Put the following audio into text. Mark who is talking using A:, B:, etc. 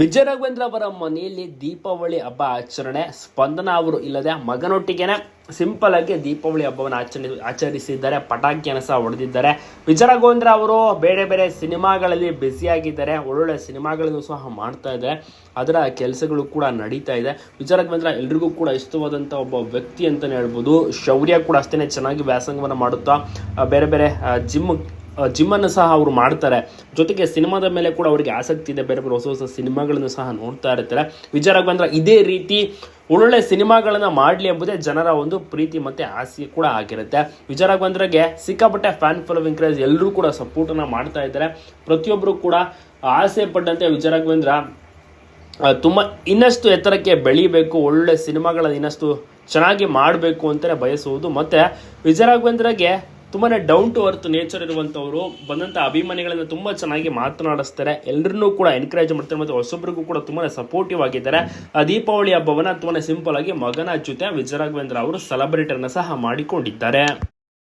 A: ವಿಜಯ ರಾಘವೇಂದ್ರ ಅವರ ಮನೆಯಲ್ಲಿ ದೀಪಾವಳಿ ಹಬ್ಬ ಆಚರಣೆ, ಸ್ಪಂದನ ಅವರು ಇಲ್ಲದೆ ಮಗನೊಟ್ಟಿಗೆನೆ ಸಿಂಪಲ್ ಆಗಿ ದೀಪಾವಳಿ ಹಬ್ಬವನ್ನು ಆಚರಣೆ, ಆಚರಿಸಿದ್ದಾರೆ, ಪಟಾಕಿಯನ್ನು ಸಹ ಹೊಡೆದಿದ್ದಾರೆ. ವಿಜಯ ರಾಘವೇಂದ್ರ ಅವರು ಬೇರೆ ಬೇರೆ ಸಿನಿಮಾಗಳಲ್ಲಿ ಬ್ಯುಸಿಯಾಗಿದ್ದಾರೆ ಒಳ್ಳೊಳ್ಳೆ ಸಿನಿಮಾಗಳನ್ನು ಸಹ ಮಾಡ್ತಾ ಇದ್ದಾರೆ ಅದರ ಕೆಲಸಗಳು ಕೂಡ ನಡೀತಾ ಇದೆ. ವಿಜಯ ರಾಘವೇಂದ್ರ ಎಲ್ರಿಗೂ ಕೂಡ ಇಷ್ಟವಾದಂಥ ಒಬ್ಬ ವ್ಯಕ್ತಿ ಅಂತಲೇ ಹೇಳ್ಬೋದು. ಶೌರ್ಯ ಕೂಡ ಅಷ್ಟೇ ಚೆನ್ನಾಗಿ ವ್ಯಾಸಂಗವನ್ನು ಮಾಡುತ್ತಾ, ಬೇರೆ ಬೇರೆ ಜಿಮ್ ಜಿಮ್ಮನ್ನು ಸಹ ಅವರು ಮಾಡ್ತಾರೆ. ಜೊತೆಗೆ ಸಿನಿಮಾದ ಮೇಲೆ ಕೂಡ ಅವರಿಗೆ ಆಸಕ್ತಿ ಇದೆ. ಬೇರೆ ಬೇರೆ ಹೊಸ ಹೊಸ ಸಿನಿಮಾಗಳನ್ನು ಸಹ ನೋಡ್ತಾ ಇರ್ತಾರೆ. ವಿಚಾರಕ್ಕೆ ಬಂದ್ರೆ ಇದೇ ರೀತಿ ಒಳ್ಳೊಳ್ಳೆ ಸಿನಿಮಾಗಳನ್ನು ಮಾಡಲಿ ಎಂಬುದೇ ಜನರ ಒಂದು ಪ್ರೀತಿ ಮತ್ತು ಆಸೆ ಕೂಡ ಆಗಿರುತ್ತೆ. ವಿಚಾರಕ್ಕೆ ರಾಘವೇಂದ್ರಗೆ ಸಿಕ್ಕಾಪಟ್ಟೆ ಫ್ಯಾನ್ ಫಾಲೋವಿಂಗ್ ಕ್ರೇಜ್ ಎಲ್ಲರೂ ಕೂಡ ಸಪೋರ್ಟನ್ನು ಮಾಡ್ತಾ ಇದ್ದಾರೆ. ಪ್ರತಿಯೊಬ್ಬರು ಕೂಡ ಆಸೆ ಪಟ್ಟಂತೆ ವಿಚಾರಕ್ಕೆ ಬಂದ್ರೆ ತುಂಬ ಇನ್ನಷ್ಟು ಎತ್ತರಕ್ಕೆ ಬೆಳಿಬೇಕು ಒಳ್ಳೆ ಸಿನಿಮಾಗಳನ್ನು ಇನ್ನಷ್ಟು ಚೆನ್ನಾಗಿ ಮಾಡಬೇಕು ಅಂತಲೇ ಬಯಸುವುದು. ಮತ್ತು ವಿಜಯ ರಾಘವೇಂದ್ರಗೆ ತುಂಬಾ ಡೌನ್ ಟು ಅರ್ತ್ ನೇಚರ್ ಇರುವಂಥವ್ರು ಬಂದಂಥ ಅಭಿಮಾನಿಗಳನ್ನು ತುಂಬ ಚೆನ್ನಾಗಿ ಮಾತನಾಡಿಸ್ತಾರೆ. ಎಲ್ಲರನ್ನೂ ಕೂಡ ಎನ್ಕರೇಜ್ ಮಾಡ್ತಾರೆ ಮತ್ತು ಹೊಸೊಬ್ಬರಿಗೂ ಕೂಡ ತುಂಬಾ ಸಪೋರ್ಟಿವ್ ಆಗಿದ್ದಾರೆ. ಆ ದೀಪಾವಳಿ ಹಬ್ಬವನ್ನು ತುಂಬಾ ಸಿಂಪಲ್ ಆಗಿ ಮಗನ ಜೊತೆ ವಿಜಯ ರಾಘವೇಂದ್ರ ಅವರು ಸೆಲೆಬ್ರೇಟರ್ನ ಸಹ ಮಾಡಿಕೊಂಡಿದ್ದಾರೆ.